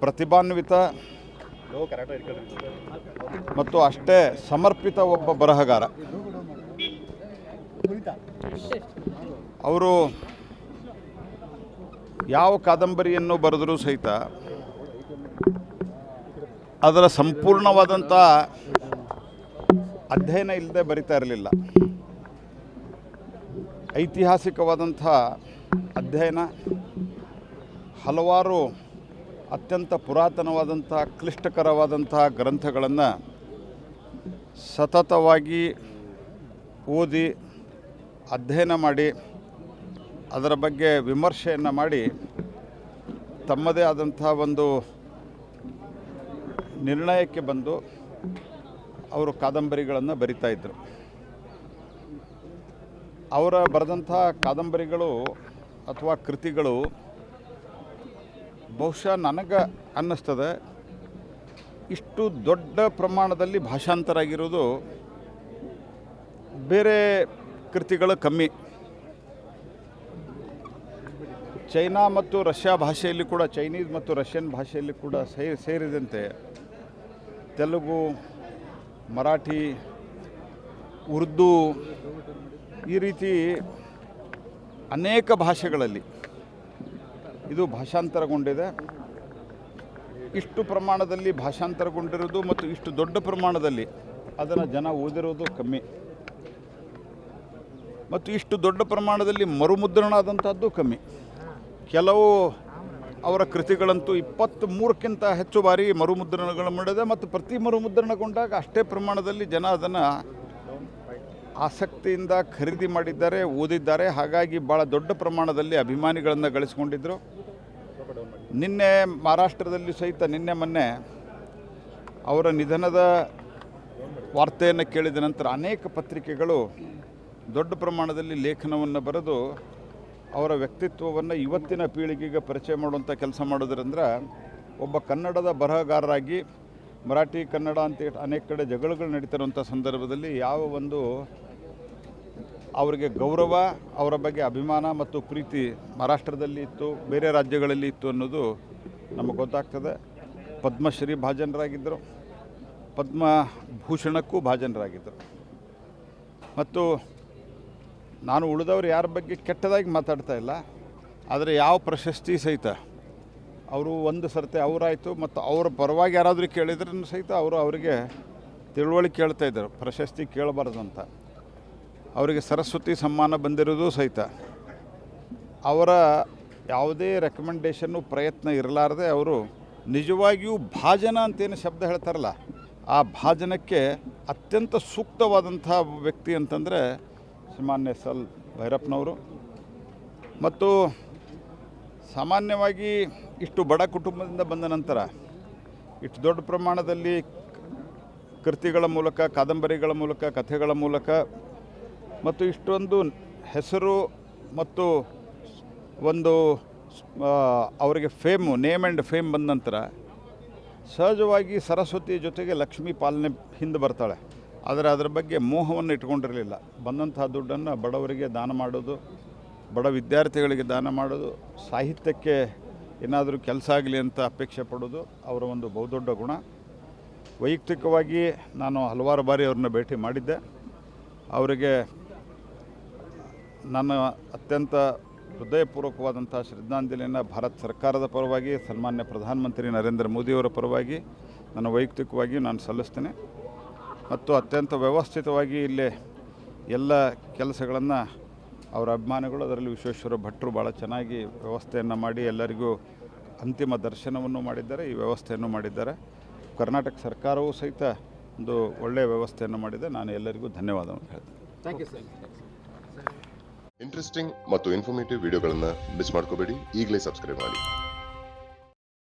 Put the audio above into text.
ಪ್ರತಿಭಾನ್ವಿತ ಮತ್ತು ಅಷ್ಟೇ ಸಮರ್ಪಿತ ಒಬ್ಬ ಬರಹಗಾರ. ಅವರು ಯಾವ ಕಾದಂಬರಿಯನ್ನು ಬರೆದರೂ ಸಹಿತ ಅದರ ಸಂಪೂರ್ಣವಾದಂಥ ಅಧ್ಯಯನ ಇಲ್ಲದೆ ಬರಿತಾ ಇರಲಿಲ್ಲ. ಐತಿಹಾಸಿಕವಾದಂಥ ಅಧ್ಯಯನ ಹಲವಾರು ಅತ್ಯಂತ ಪುರಾತನವಾದಂತಹ ಕ್ಲಿಷ್ಟಕರವಾದಂತಹ ಗ್ರಂಥಗಳನ್ನು ಸತತವಾಗಿ ಓದಿ, ಅಧ್ಯಯನ ಮಾಡಿ, ಅದರ ಬಗ್ಗೆ ವಿಮರ್ಶೆಯನ್ನು ಮಾಡಿ, ತಮ್ಮದೇ ಆದಂಥ ಒಂದು ನಿರ್ಣಯಕ್ಕೆ ಬಂದು ಅವರು ಕಾದಂಬರಿಗಳನ್ನು ಬರಿತಾ ಇದ್ದರು ಅವರ ಬರೆದಂಥ ಕಾದಂಬರಿಗಳು ಅಥವಾ ಕೃತಿಗಳು ಬಹುಶಃ ನನಗೆ ಅನ್ನಿಸ್ತದೆ, ಇಷ್ಟು ದೊಡ್ಡ ಪ್ರಮಾಣದಲ್ಲಿ ಭಾಷಾಂತರ ಆಗಿರೋದು ಬೇರೆ ಕೃತಿಗಳು ಕಮ್ಮಿ. ಚೈನಾ ಮತ್ತು ರಷ್ಯಾ ಭಾಷೆಯಲ್ಲಿ ಕೂಡ, ಚೈನೀಸ್ ಮತ್ತು ರಷ್ಯನ್ ಭಾಷೆಯಲ್ಲಿ ಕೂಡ ಸೇ, ಸೇರಿದಂತೆ ತೆಲುಗು, ಮರಾಠಿ, ಉರ್ದು ಈ ರೀತಿ ಅನೇಕ ಭಾಷೆಗಳಲ್ಲಿ ಇದು ಭಾಷಾಂತರಗೊಂಡಿದೆ. ಇಷ್ಟು ಪ್ರಮಾಣದಲ್ಲಿ ಭಾಷಾಂತರಗೊಂಡಿರೋದು ಮತ್ತು ಇಷ್ಟು ದೊಡ್ಡ ಪ್ರಮಾಣದಲ್ಲಿ ಅದನ್ನು ಜನ ಓದಿರೋದು ಕಮ್ಮಿ. ಮತ್ತು ಇಷ್ಟು ದೊಡ್ಡ ಪ್ರಮಾಣದಲ್ಲಿ ಮರುಮುದ್ರಣ ಆದಂಥದ್ದು ಕಮ್ಮಿ. ಕೆಲವು ಅವರ ಕೃತಿಗಳಂತೂ ಇಪ್ಪತ್ತ್ ಮೂರಕ್ಕಿಂತ ಹೆಚ್ಚು ಬಾರಿ ಮರುಮುದ್ರಣಗಳು ಮಾಡಿದೆ ಮತ್ತು ಪ್ರತಿ ಮರುಮುದ್ರಣಗೊಂಡಾಗ ಅಷ್ಟೇ ಪ್ರಮಾಣದಲ್ಲಿ ಜನ ಅದನ್ನು ಆಸಕ್ತಿಯಿಂದ ಖರೀದಿ ಮಾಡಿದ್ದಾರೆ, ಓದಿದ್ದಾರೆ. ಹಾಗಾಗಿ ಭಾಳ ದೊಡ್ಡ ಪ್ರಮಾಣದಲ್ಲಿ ಅಭಿಮಾನಿಗಳನ್ನು ಗಳಿಸ್ಕೊಂಡಿದ್ದರು ನಿನ್ನೆ ಮಹಾರಾಷ್ಟ್ರದಲ್ಲಿ ಸಹಿತ ನಿನ್ನೆ ಮೊನ್ನೆ ಅವರ ನಿಧನದ ವಾರ್ತೆಯನ್ನು ಕೇಳಿದ ನಂತರ ಅನೇಕ ಪತ್ರಿಕೆಗಳು ದೊಡ್ಡ ಪ್ರಮಾಣದಲ್ಲಿ ಲೇಖನವನ್ನು ಬರೆದು ಅವರ ವ್ಯಕ್ತಿತ್ವವನ್ನು ಇವತ್ತಿನ ಪೀಳಿಗೆಗೆ ಪರಿಚಯ ಮಾಡುವಂಥ ಕೆಲಸ ಮಾಡೋದ್ರಿಂದ ಒಬ್ಬ ಕನ್ನಡದ ಬರಹಗಾರರಾಗಿ ಮರಾಠಿ, ಕನ್ನಡ ಅಂತ ಅನೇಕ ಕಡೆ ಜಗಳಗಳು ನಡೀತಿರುವಂಥ ಸಂದರ್ಭದಲ್ಲಿ ಯಾವ ಒಂದು ಅವರಿಗೆ ಗೌರವ, ಅವರ ಬಗ್ಗೆ ಅಭಿಮಾನ ಮತ್ತು ಪ್ರೀತಿ ಮಹಾರಾಷ್ಟ್ರದಲ್ಲಿ ಇತ್ತು, ಬೇರೆ ರಾಜ್ಯಗಳಲ್ಲಿ ಇತ್ತು ಅನ್ನೋದು ನಮಗೆ ಗೊತ್ತಾಗ್ತದೆ. ಪದ್ಮಶ್ರೀ ಭಾಜನರಾಗಿದ್ದರು. ಪದ್ಮಭೂಷಣಕ್ಕೂ ಭಾಜನರಾಗಿದ್ದರು. ಮತ್ತು ನಾನು ಉಳಿದವರು ಯಾರ ಬಗ್ಗೆ ಕೆಟ್ಟದಾಗಿ ಮಾತಾಡ್ತಾ ಇಲ್ಲ, ಆದರೆ ಯಾವ ಪ್ರಶಸ್ತಿ ಸಹಿತ ಅವರು ಒಂದು ಸರ್ತಿ ಅವರಾಯಿತು ಮತ್ತು ಅವ್ರ ಪರವಾಗಿ ಯಾರಾದರೂ ಕೇಳಿದ್ರೂ ಸಹಿತ ಅವರು ಅವರಿಗೆ ತಿಳುವಳಿ ಕೇಳ್ತಾ ಇದ್ದರು, ಪ್ರಶಸ್ತಿ ಕೇಳಬಾರ್ದು ಅಂತ. ಅವರಿಗೆ ಸರಸ್ವತಿ ಸಮ್ಮಾನ ಬಂದಿರೋದು ಸಹಿತ. ಅವರ ಯಾವುದೇ ರೆಕಮೆಂಡೇಷನ್ನು ಪ್ರಯತ್ನ ಇರಲಾರದೆ ಅವರು ನಿಜವಾಗಿಯೂ ಭಾಜನ ಅಂತೇನು ಶಬ್ದ ಹೇಳ್ತಾರಲ್ಲ, ಆ ಭಾಜನಕ್ಕೆ ಅತ್ಯಂತ ಸೂಕ್ತವಾದಂಥ ವ್ಯಕ್ತಿ ಅಂತಂದರೆ ಶ್ರೀಮಾನ್ಯ ಎಲ್ ಭೈರಪ್ಪನವರು. ಮತ್ತು ಸಾಮಾನ್ಯವಾಗಿ ಇಷ್ಟು ಬಡ ಕುಟುಂಬದಿಂದ ಬಂದ ನಂತರ ಇಷ್ಟು ದೊಡ್ಡ ಪ್ರಮಾಣದಲ್ಲಿ ಕೃತಿಗಳ ಮೂಲಕ, ಕಾದಂಬರಿಗಳ ಮೂಲಕ, ಕಥೆಗಳ ಮೂಲಕ ಮತ್ತು ಇಷ್ಟೊಂದು ಹೆಸರು ಮತ್ತು ಒಂದು ಅವರಿಗೆ ಫೇಮು, ನೇಮ್ ಆ್ಯಂಡ್ ಫೇಮ್ ಬಂದ ನಂತರ ಸಹಜವಾಗಿ ಸರಸ್ವತಿ ಜೊತೆಗೆ ಲಕ್ಷ್ಮೀ ಪಾಲನೆ ಹಿಂದೆ ಬರ್ತಾಳೆ. ಆದರೆ ಅದರ ಬಗ್ಗೆ ಮೋಹವನ್ನು ಇಟ್ಕೊಂಡಿರಲಿಲ್ಲ. ಬಂದಂತಹ ದುಡ್ಡನ್ನು ಬಡವರಿಗೆ ದಾನ ಮಾಡೋದು ಬಡ ವಿದ್ಯಾರ್ಥಿಗಳಿಗೆ ದಾನ ಮಾಡೋದು, ಸಾಹಿತ್ಯಕ್ಕೆ ಏನಾದರೂ ಕೆಲಸ ಆಗಲಿ ಅಂತ ಅಪೇಕ್ಷೆ ಪಡೋದು ಅವರ ಒಂದು ಬಹುದೊಡ್ಡ ಗುಣ. ವೈಯಕ್ತಿಕವಾಗಿ ನಾನು ಹಲವಾರು ಬಾರಿ ಅವ್ರನ್ನ ಭೇಟಿ ಮಾಡಿದ್ದೆ. ಅವರಿಗೆ ನನ್ನ ಅತ್ಯಂತ ಹೃದಯಪೂರ್ವಕವಾದಂಥ ಶ್ರದ್ಧಾಂಜಲಿಯನ್ನು ಭಾರತ ಸರ್ಕಾರದ ಪರವಾಗಿ, ಸನ್ಮಾನ್ಯ ಪ್ರಧಾನಮಂತ್ರಿ ನರೇಂದ್ರ ಮೋದಿಯವರ ಪರವಾಗಿ ನಾನು ವೈಯಕ್ತಿಕವಾಗಿ ನಾನು ಸಲ್ಲಿಸ್ತೇನೆ. ಮತ್ತು ಅತ್ಯಂತ ವ್ಯವಸ್ಥಿತವಾಗಿ ಇಲ್ಲಿ ಎಲ್ಲ ಕೆಲಸಗಳನ್ನು ಅವರ ಅಭಿಮಾನಿಗಳು ಅದರಲ್ಲಿ ವಿಶ್ವೇಶ್ವರ ಭಟ್ರು ಭಾಳ ಚೆನ್ನಾಗಿ ವ್ಯವಸ್ಥೆಯನ್ನು ಮಾಡಿ ಎಲ್ಲರಿಗೂ ಅಂತಿಮ ದರ್ಶನವನ್ನು ಮಾಡಿದ್ದಾರೆ ಈ ವ್ಯವಸ್ಥೆಯನ್ನು ಮಾಡಿದ್ದಾರೆ. ಕರ್ನಾಟಕ ಸರ್ಕಾರವೂ ಸಹಿತ ಒಂದು ಒಳ್ಳೆಯ ವ್ಯವಸ್ಥೆಯನ್ನು ಮಾಡಿದೆ. ನಾನು ಎಲ್ಲರಿಗೂ ಧನ್ಯವಾದವನ್ನು ಹೇಳ್ತೇನೆ. ಥ್ಯಾಂಕ್ ಯು ಸರ್ ಇಂಟ್ರೆಸ್ಟಿಂಗ್ ಮತ್ತು ಇನ್ಫಾರ್ಮೇಟಿವ್ ವಿಡಿಯೋಗಳನ್ನು ಮಿಸ್ ಮಾಡ್ಕೋಬೇಡಿ. ಈಗಲೇ ಸಬ್ಸ್ಕ್ರೈಬ್ ಮಾಡಿ.